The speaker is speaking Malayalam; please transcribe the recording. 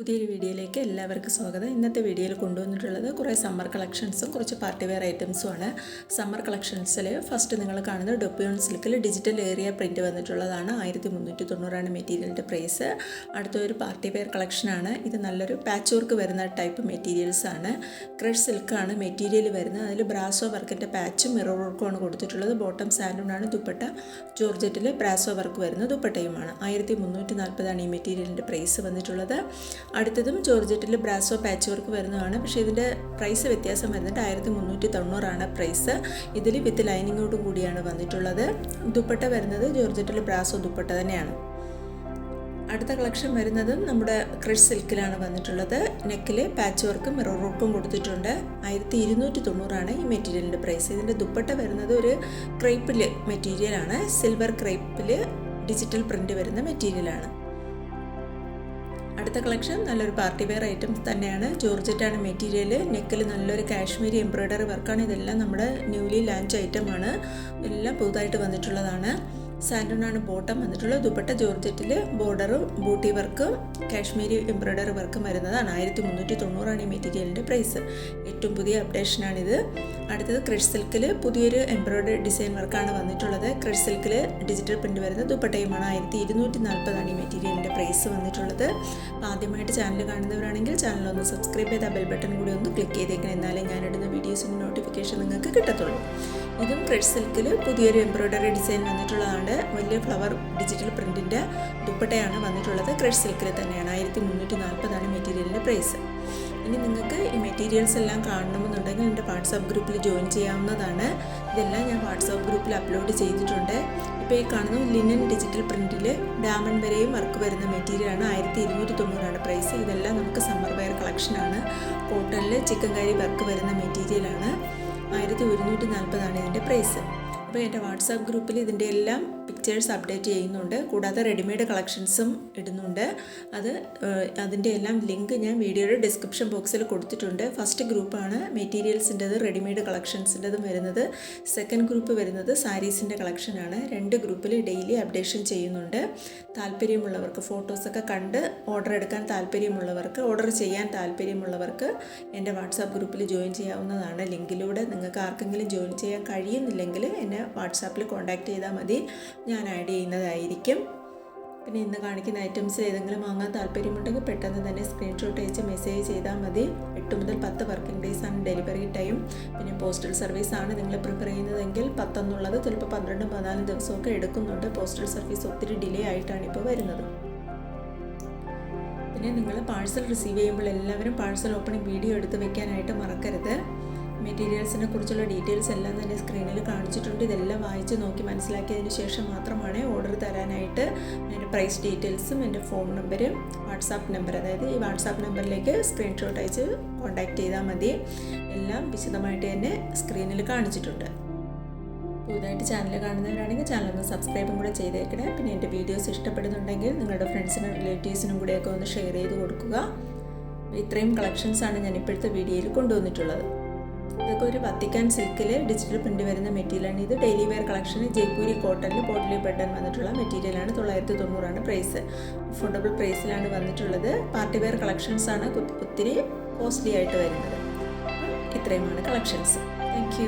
പുതിയൊരു വീഡിയോയിലേക്ക് എല്ലാവർക്കും സ്വാഗതം. ഇന്നത്തെ വീഡിയോയിൽ കൊണ്ടുവന്നിട്ടുള്ളത് കുറേ സമ്മർ കളക്ഷൻസും കുറച്ച് പാർട്ടി വെയർ ഐറ്റംസും ആണ്. സമ്മർ കളക്ഷൻസിൽ ഫസ്റ്റ് നിങ്ങൾ കാണുന്നത് ഡൊപ്പിയോൺ സിൽക്കിൽ ഡിജിറ്റൽ ഏരിയ പ്രിന്റ് വന്നിട്ടുള്ളതാണ്. ആയിരത്തി മുന്നൂറ്റി തൊണ്ണൂറാണ് മെറ്റീരിയലിന്റെ പ്രൈസ് അടുത്ത ഒരു പാർട്ടി വെയർ കളക്ഷനാണ് ഇത് നല്ലൊരു പാച്ച് വർക്ക് വരുന്ന ടൈപ്പ് മെറ്റീരിയൽസ് ആണ്. ക്രഷ് സിൽക്കാണ് മെറ്റീരിയൽ വരുന്നത്. അതിൽ ബ്രാസോ വർക്കിന്റെ പാച്ചും മിറർ വർക്കുമാണ് കൊടുത്തിട്ടുള്ളത്. ബോട്ടം സാൻഡൂണാണ് ദുപ്പട്ട ജോർജറ്റിൽ ബ്രാസോ വർക്ക് വരുന്ന ദുപ്പട്ടയുമാണ്. ആയിരത്തി മുന്നൂറ്റി നാൽപ്പതാണ് ഈ മെറ്റീരിയലിന്റെ പ്രൈസ് വന്നിട്ടുള്ളത്. അടുത്തതും ജോർജറ്റിൽ ബ്രാസോ പാച്ച് വർക്ക് വരുന്നതാണ്. പക്ഷേ ഇതിന്റെ പ്രൈസ് വ്യത്യാസം വരുന്നുണ്ട് ആയിരത്തി മുന്നൂറ്റി തൊണ്ണൂറാണ് പ്രൈസ്. ഇതിൽ വിത്ത് ലൈനിങ്ങോടും കൂടിയാണ് വന്നിട്ടുള്ളത്. ദുപ്പട്ട വരുന്നത് ജോർജറ്റിൽ ബ്രാസോ ദുപ്പട്ട തന്നെയാണ്. അടുത്ത കളക്ഷൻ വരുന്നതും നമ്മുടെ ക്രഷ് സിൽക്കിലാണ് വന്നിട്ടുള്ളത്. നെക്കിൽ പാച്ച് വർക്കും മിറർ വർക്കും കൊടുത്തിട്ടുണ്ട്. ആയിരത്തി ഇരുന്നൂറ്റി തൊണ്ണൂറാണ് ഈ മെറ്റീരിയലിന്റെ പ്രൈസ്. ഇതിന്റെ ദുപ്പട്ട വരുന്നത് ഒരു ക്രൈപ്പിൽ മെറ്റീരിയലാണ്. സിൽവർ ക്രൈപ്പിൽ ഡിജിറ്റൽ പ്രിന്റ് വരുന്ന മെറ്റീരിയലാണ്. അടുത്ത കളക്ഷൻ നല്ലൊരു പാർട്ടി വെയർ ഐറ്റംസ് തന്നെയാണ്. ജോർജറ്റാണ് മെറ്റീരിയൽ നെക്കിൽ നല്ലൊരു കാശ്മീരി എംബ്രോയ്ഡറി വർക്കാണ്. ഇതെല്ലാം നമ്മുടെ ന്യൂലി ലാഞ്ച് ഐറ്റമാണ്. എല്ലാം പുതുതായിട്ട് വന്നിട്ടുള്ളതാണ്. സാൻഡൂണാണ് ബോട്ടം വന്നിട്ടുള്ളത്. ദുപ്പട്ട ജോർജറ്റിൽ ബോർഡറും ബൂട്ടി വർക്കും കാശ്മീരി എംബ്രോയ്ഡറി വർക്കും വരുന്നതാണ്. ആയിരത്തി മുന്നൂറ്റി തൊണ്ണൂറാണ് ഈ മെറ്റീരിയലിന്റെ പ്രൈസ്. ഏറ്റവും പുതിയ അപ്ഡേഷനാണിത്. അടുത്തത് ക്രഷ് സിൽക്കിൽ പുതിയൊരു എംബ്രോയ്ഡറി ഡിസൈൻ വർക്കാണ് വന്നിട്ടുള്ളത്. ക്രഷ് സിൽക്കിൽ ഡിജിറ്റൽ പ്രിന്റ് വരുന്ന ദുപ്പട്ടയുമാണ്. ആയിരത്തി ഇരുന്നൂറ്റി നാൽപ്പതാണ് ഈ മെറ്റീരിയലിന്റെ പ്രൈസ് വന്നിട്ടുള്ളത്. ആദ്യമായിട്ട് ചാനൽ കാണുന്നവരാണെങ്കിൽ ചാനൽ ഒന്ന് സബ്സ്ക്രൈബ് ചെയ്ത ബെൽ ബട്ടൺ കൂടി ഒന്ന് ക്ലിക്ക് ചെയ്തേക്കണം. എന്നാലേ ഞാനിടുന്ന വീഡിയോസിന്റെ നോട്ടിഫിക്കേഷൻ നിങ്ങൾക്ക് കിട്ടത്തുള്ളൂ. ഇതും ക്രെഡ് സിൽക്കിൽ പുതിയൊരു എംബ്രോയ്ഡറി ഡിസൈൻ വന്നിട്ടുള്ളതാണ്. വലിയ ഫ്ലവർ ഡിജിറ്റൽ പ്രിന്റിന്റെ ദുപ്പട്ടയാണ് വന്നിട്ടുള്ളത്. ക്രെഡ് സിൽക്കിൽ തന്നെയാണ്. ആയിരത്തി മുന്നൂറ്റി നാൽപ്പതാണ് മെറ്റീരിയലിന്റെ പ്രൈസ് ഇനി നിങ്ങൾക്ക് ഈ മെറ്റീരിയൽസ് എല്ലാം കാണണമെന്നുണ്ടെങ്കിൽ എന്റെ വാട്സാപ്പ് ഗ്രൂപ്പിൽ ജോയിൻ ചെയ്യാവുന്നതാണ്. ഇതെല്ലാം ഞാൻ വാട്സാപ്പ് ഗ്രൂപ്പിൽ അപ്ലോഡ് ചെയ്തിട്ടുണ്ട്. ഇപ്പോൾ ഈ കാണുന്ന ലിനൻ ഡിജിറ്റൽ പ്രിന്റിൽ ഡാമൻ വരെയും വർക്ക് വരുന്ന മെറ്റീരിയലാണ് ആയിരത്തി ഇരുന്നൂറ്റി തൊണ്ണൂറാണ് പ്രൈസ് ഇതെല്ലാം നമുക്ക് സമ്മർ വെയർ കളക്ഷനാണ് കോട്ടണിൽ ചിക്കൻ കറി വർക്ക് വരുന്ന മെറ്റീരിയലാണ് ആയിരത്തി ഒരുന്നൂറ്റി നാൽപ്പതാണ് ഇതിന്റെ പ്രൈസ് അപ്പോൾ എന്റെ വാട്സാപ്പ് ഗ്രൂപ്പിൽ ഇതിന്റെ എല്ലാം പിക്ചേഴ്സ് അപ്ഡേറ്റ് ചെയ്യുന്നുണ്ട്. കൂടാതെ റെഡിമെയ്ഡ് കളക്ഷൻസും ഇടുന്നുണ്ട്. അത് അതിന്റെ എല്ലാം ലിങ്ക് ഞാൻ വീഡിയോയുടെ ഡിസ്ക്രിപ്ഷൻ ബോക്സിൽ കൊടുത്തിട്ടുണ്ട്. ഫസ്റ്റ് ഗ്രൂപ്പാണ് മെറ്റീരിയൽസിന്റെത് റെഡിമെയ്ഡ് കളക്ഷൻസിന്റെതും വരുന്നത്. സെക്കൻഡ് ഗ്രൂപ്പ് വരുന്നത് സാരീസിന്റെ കളക്ഷനാണ് രണ്ട് ഗ്രൂപ്പിൽ ഡെയിലി അപ്ഡേഷൻ ചെയ്യുന്നുണ്ട്. താല്പര്യമുള്ളവർക്ക് ഫോട്ടോസൊക്കെ കണ്ട് ഓർഡർ എടുക്കാൻ താല്പര്യമുള്ളവർക്ക് ഓർഡർ ചെയ്യാൻ താല്പര്യമുള്ളവർക്ക് എന്റെ വാട്സാപ്പ് ഗ്രൂപ്പിൽ ജോയിൻ ചെയ്യാവുന്നതാണ്. ലിങ്കിലൂടെ നിങ്ങൾക്ക് ആർക്കെങ്കിലും ജോയിൻ ചെയ്യാൻ കഴിയുന്നില്ലെങ്കിൽ എന്നെ വാട്സാപ്പിൽ കോൺടാക്റ്റ് ചെയ്താൽ മതി. ഞാൻ ആഡ് ചെയ്യുന്നതായിരിക്കും. പിന്നെ ഇന്ന് കാണിക്കുന്ന ഐറ്റംസ് ഏതെങ്കിലും വാങ്ങാൻ താല്പര്യമുണ്ടെങ്കിൽ പെട്ടെന്ന് തന്നെ സ്ക്രീൻഷോട്ട് അയച്ച് മെസ്സേജ് ചെയ്താൽ മതി. എട്ട് മുതൽ പത്ത് വർക്കിംഗ് ഡേയ്സ് ആണ് ഡെലിവറി ടൈം പിന്നെ പോസ്റ്റൽ സർവീസ് ആണ് നിങ്ങൾ പ്രിഫർ ചെയ്യുന്നതെങ്കിൽ പത്തെന്നുള്ളത് ചിലപ്പോൾ പന്ത്രണ്ടും പതിനാലും ദിവസമൊക്കെ എടുക്കുന്നുണ്ട്. പോസ്റ്റൽ സർവീസ് ഒത്തിരി ഡിലേ ആയിട്ടാണ് ഇപ്പോൾ വരുന്നത്. പിന്നെ നിങ്ങൾ പാഴ്സൽ റിസീവ് ചെയ്യുമ്പോൾ എല്ലാവരും പാഴ്സൽ ഓപ്പണിംഗ് വീഡിയോ എടുത്ത് വെക്കാനായിട്ട് മറക്കരുത്. മെറ്റീരിയൽസിനെ കുറിച്ചുള്ള ഡീറ്റെയിൽസ് എല്ലാം തന്നെ സ്ക്രീനിൽ കാണിച്ചിട്ടുണ്ട്. ഇതെല്ലാം വായിച്ച് നോക്കി മനസ്സിലാക്കിയതിന് ശേഷം മാത്രമാണ് ഓർഡർ തരാനായിട്ട് എന്റെ പ്രൈസ് ഡീറ്റെയിൽസും എന്റെ ഫോൺ നമ്പരും വാട്സാപ്പ് നമ്പർ അതായത് ഈ വാട്സാപ്പ് നമ്പറിലേക്ക് സ്ക്രീൻഷോട്ട് അയച്ച് കോൺടാക്റ്റ് ചെയ്താൽ മതി. എല്ലാം വിശദമായിട്ട് തന്നെ സ്ക്രീനിൽ കാണിച്ചിട്ടുണ്ട്. പുതുതായിട്ട് ചാനൽ കാണുന്നവരാണെങ്കിൽ ചാനൽ ഒന്ന് സബ്സ്ക്രൈബും കൂടെ ചെയ്തേക്കണേ. പിന്നെ എന്റെ വീഡിയോസ് ഇഷ്ടപ്പെടുന്നുണ്ടെങ്കിൽ നിങ്ങളുടെ ഫ്രണ്ട്സിനും റിലേറ്റീവ്സിനും കൂടെയൊക്കെ ഒന്ന് ഷെയർ ചെയ്ത് കൊടുക്കുക. ഇത്രയും കളക്ഷൻസാണ് ഞാൻ ഇപ്പോഴത്തെ വീഡിയോയിൽ കൊണ്ടുവന്നിട്ടുള്ളത്. ഇതൊക്കെ ഒരു വത്തിക്കാൻ സിൽക്കിൽ ഡിജിറ്റൽ പ്രിന്റ് വരുന്ന മെറ്റീരിയലാണ് ഇത് ഡെയിലി വെയർ കളക്ഷൻ ജയ്പൂരി കോട്ടണിൽ പോട്ടലി ബട്ടൺ വന്നിട്ടുള്ള മെറ്റീരിയലാണ് തൊള്ളായിരത്തി തൊണ്ണൂറാണ് പ്രൈസ് അഫോർഡബിൾ പ്രൈസിലാണ് വന്നിട്ടുള്ളത്. പാർട്ടി വെയർ കളക്ഷൻസ് ആണ് ഒത്തിരി കോസ്റ്റ്ലി ആയിട്ട് വരുന്നത്. ഇത്രയുമാണ് കളക്ഷൻസ് താങ്ക്